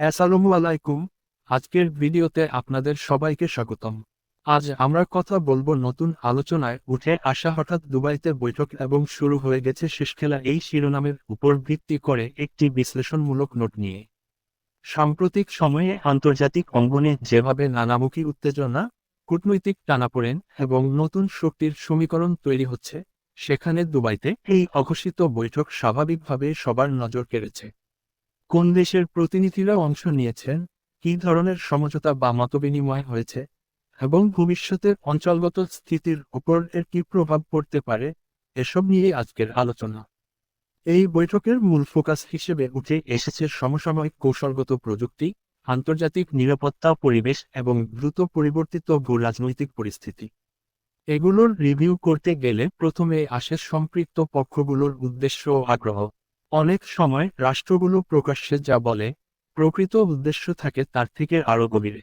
আসসালামু আলাইকুম। আজকের ভিডিওতে আপনাদের সবাইকে স্বাগতম। আজ আমরা কথা বলব নতুন আলোচনায় উঠে আসা হঠাৎ দুবাইতে বৈঠক এবং শুরু হয়ে গেছে শেষ খেলা এই শিরোনামের উপর ভিত্তি করে একটি বিশ্লেষণমূলক নোট নিয়ে। সাম্প্রতিক সময়ে আন্তর্জাতিক অঙ্গনে যেভাবে নানামুখী উত্তেজনা, কূটনৈতিক টানাপোড়েন এবং নতুন শক্তির সমীকরণ তৈরি হচ্ছে, সেখানে দুবাইতে এই অঘোষিত বৈঠক স্বাভাবিকভাবে সবার নজর কেড়েছে। কোন দেশের প্রতিনিধিরা অংশ নিয়েছেন? কি ধরনের সমঝোতা বা মতবিনিময় হয়েছে? এবং ভবিষ্যতের অঞ্চলগত স্থিতির উপর এর কী প্রভাব পড়তে পারে? এসব নিয়ে আজকের আলোচনা। এই বৈঠকের মূল ফোকাস হিসেবে উঠে এসেছে সমসাময়িক কৌশলগত প্রযুক্তি, আন্তর্জাতিক নিরাপত্তা পরিবেশ এবং দ্রুত পরিবর্তিত ভূ রাজনৈতিক পরিস্থিতি। এগুলোর রিভিউ করতে গেলে প্রথমে আসে সম্পৃক্ত পক্ষগুলোর উদ্দেশ্য ও আগ্রহ। অনেক সময় রাষ্ট্রগুলো প্রকাশ্যে যা বলে, প্রকৃত উদ্দেশ্য থাকে তার থেকে আরও গভীরে।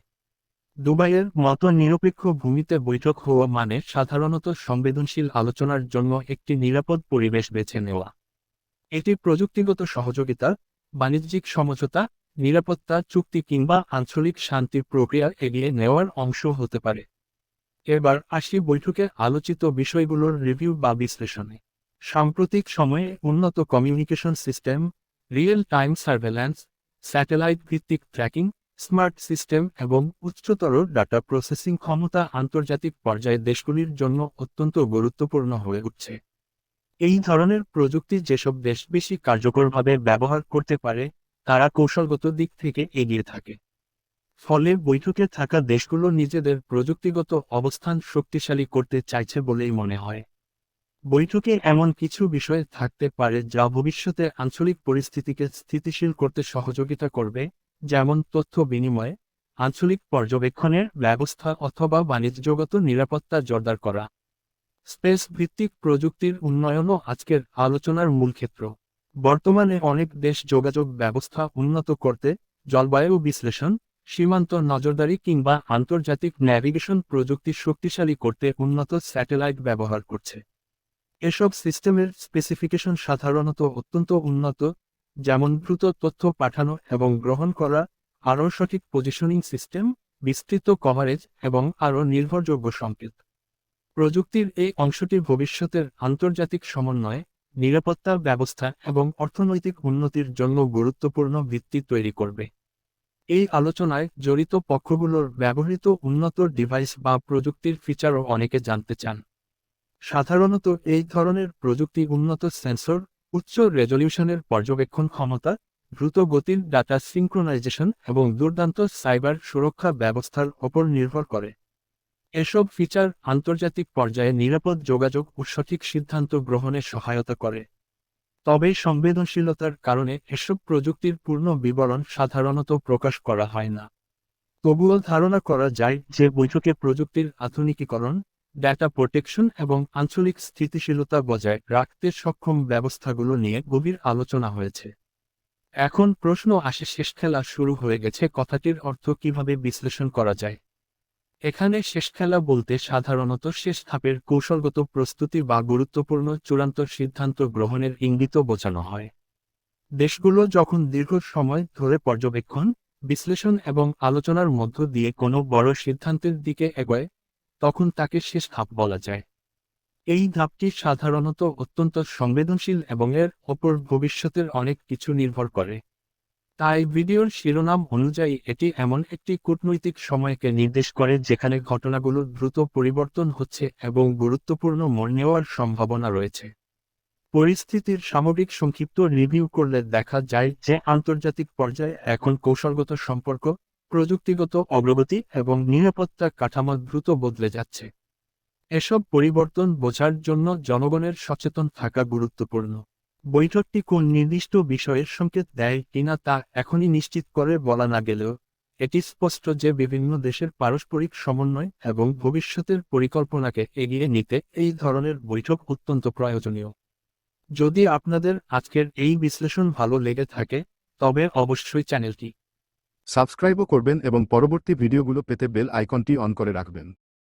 দুবাইয়ের মতো নিরপেক্ষ ভূমিতে বৈঠক হওয়া মানে সাধারণত সংবেদনশীল আলোচনার জন্য একটি নিরাপদ পরিবেশ বেছে নেওয়া। এটি প্রযুক্তিগত সহযোগিতা, বাণিজ্যিক সমঝোতা, নিরাপত্তা, চুক্তি কিংবা আঞ্চলিক শান্তির প্রক্রিয়া এগিয়ে নেওয়ার অংশ হতে পারে। এবার আসি বৈঠকে আলোচিত বিষয়গুলোর রিভিউ বা বিশ্লেষণে। সাম্প্রতিক সময়ে উন্নত communication system real time surveillance satellite ভিত্তিক ট্র্যাকিং স্মার্ট সিস্টেম এবং উচ্চতর ডাটা প্রসেসিং ক্ষমতা আন্তর্জাতিক পর্যায়ে দেশগুলির জন্য অত্যন্ত গুরুত্বপূর্ণ হয়ে উঠছে। এই ধরনের প্রযুক্তি যেসব দেশ বেশি কার্যকরভাবে ব্যবহার করতে পারে, তারা কৌশলগত দিক থেকে এগিয়ে থাকে। ফলে বৈঠকে থাকা দেশগুলো নিজেদের প্রযুক্তিগত অবস্থান শক্তিশালী করতে চাইছে বলেই মনে হয়। বৈঠকে এমন কিছু বিষয় থাকতে পারে যা ভবিষ্যতে আঞ্চলিক পরিস্থিতিকে স্থিতিশীল করতে সহযোগিতা করবে, যেমন তথ্য বিনিময়, আঞ্চলিক পর্যবেক্ষণের ব্যবস্থা অথবা বাণিজ্যগত নিরাপত্তা জোরদার করা। স্পেস ভিত্তিক প্রযুক্তির উন্নয়নও আজকের আলোচনার মূল ক্ষেত্র। বর্তমানে অনেক দেশ যোগাযোগ ব্যবস্থা উন্নত করতে, জলবায়ু বিশ্লেষণ, সীমান্ত নজরদারি কিংবা আন্তর্জাতিক ন্যাভিগেশন প্রযুক্তি শক্তিশালী করতে উন্নত স্যাটেলাইট ব্যবহার করছে। এসব সিস্টেমের স্পেসিফিকেশন সাধারণত অত্যন্ত উন্নত, যেমন দ্রুত তথ্য পাঠানো এবং গ্রহণ করা, আরও সঠিক পজিশনিং সিস্টেম বিস্তৃত কভারেজ এবং আরও নির্ভরযোগ্য সংকেত। প্রযুক্তির এই অংশটি ভবিষ্যতের আন্তর্জাতিক সমন্বয়, নিরাপত্তা ব্যবস্থা এবং অর্থনৈতিক উন্নতির জন্য গুরুত্বপূর্ণ ভিত্তি তৈরি করবে। এই আলোচনায় জড়িত পক্ষগুলোর ব্যবহৃত উন্নত ডিভাইস বা প্রযুক্তির ফিচারও অনেকে জানতে চান। সাধারণত এই ধরনের প্রযুক্তি উন্নত সেন্সর, উচ্চ রেজলিউশনের পর্যবেক্ষণ ক্ষমতা, দ্রুত গতির ডাটা সিঙ্ক্রোনাইজেশন এবং দুর্দান্ত সাইবার সুরক্ষা ব্যবস্থার ওপর নির্ভর করে। এসব ফিচার আন্তর্জাতিক পর্যায়ে নিরাপদ যোগাযোগ ও সঠিক সিদ্ধান্ত গ্রহণে সহায়তা করে। তবে সংবেদনশীলতার কারণে এসব প্রযুক্তির পূর্ণ বিবরণ সাধারণত প্রকাশ করা হয় না। তবুও ধারণা করা যায় যে বৈঠকে প্রযুক্তির আধুনিকীকরণ ডেটা প্রোটেকশন এবং আঞ্চলিক স্থিতিশীলতা বজায় রাখতে সক্ষম ব্যবস্থাগুলো নিয়ে গভীর আলোচনা হয়েছে। এখন প্রশ্ন আসে, শেষ খেলা শুরু হয়ে গেছে, কথাটির অর্থ কীভাবে বিশ্লেষণ করা যায়? এখানে শেষ খেলা বলতে সাধারণত শেষ ধাপের কৌশলগত প্রস্তুতি বা গুরুত্বপূর্ণ চূড়ান্ত সিদ্ধান্ত গ্রহণের ইঙ্গিত বোঝানো হয়। দেশগুলো যখন দীর্ঘ সময় ধরে পর্যবেক্ষণ, বিশ্লেষণ এবং আলোচনার মধ্য দিয়ে কোনো বড় সিদ্ধান্তের দিকে এগোয় তখন তাকে শেষ ধাপ বলা যায়। এই ধাপটি সাধারণত অত্যন্ত সংবেদনশীল এবং এর ওপর ভবিষ্যতের অনেক কিছু নির্ভর করে। তাই ভিডিওর শিরোনাম অনুযায়ী এটি এমন একটি কূটনৈতিক সময়কে নির্দেশ করে যেখানে ঘটনাগুলো দ্রুত পরিবর্তন হচ্ছে এবং গুরুত্বপূর্ণ মোড় নেওয়ার সম্ভাবনা রয়েছে। পরিস্থিতির সামগ্রিক সংক্ষিপ্ত রিভিউ করলে দেখা যায় যে আন্তর্জাতিক পর্যায়ে এখন কৌশলগত সম্পর্ক প্রযুক্তিগত অগ্রগতি এবং নিরাপত্তা কাঠামো দ্রুত বদলে যাচ্ছে। এসব পরিবর্তন বোঝার জন্য জনগণের সচেতন থাকা গুরুত্বপূর্ণ। বৈঠকটি কোন নির্দিষ্ট বিষয়ের সংকেত দেয় কিনা তা এখনই নিশ্চিত করে বলা না গেলেও, এটি স্পষ্ট যে বিভিন্ন দেশের পারস্পরিক সমন্বয় এবং ভবিষ্যতের পরিকল্পনাকে এগিয়ে নিতে এই ধরনের বৈঠক অত্যন্ত প্রয়োজনীয়। যদি আপনাদের আজকের এই বিশ্লেষণ ভালো লেগে থাকে, তবে অবশ্যই চ্যানেলটি সাবস্ক্রাইবও করবেন এবং পরবর্তী ভিডিওগুলো পেতে বেল আইকনটি অন করে রাখবেন।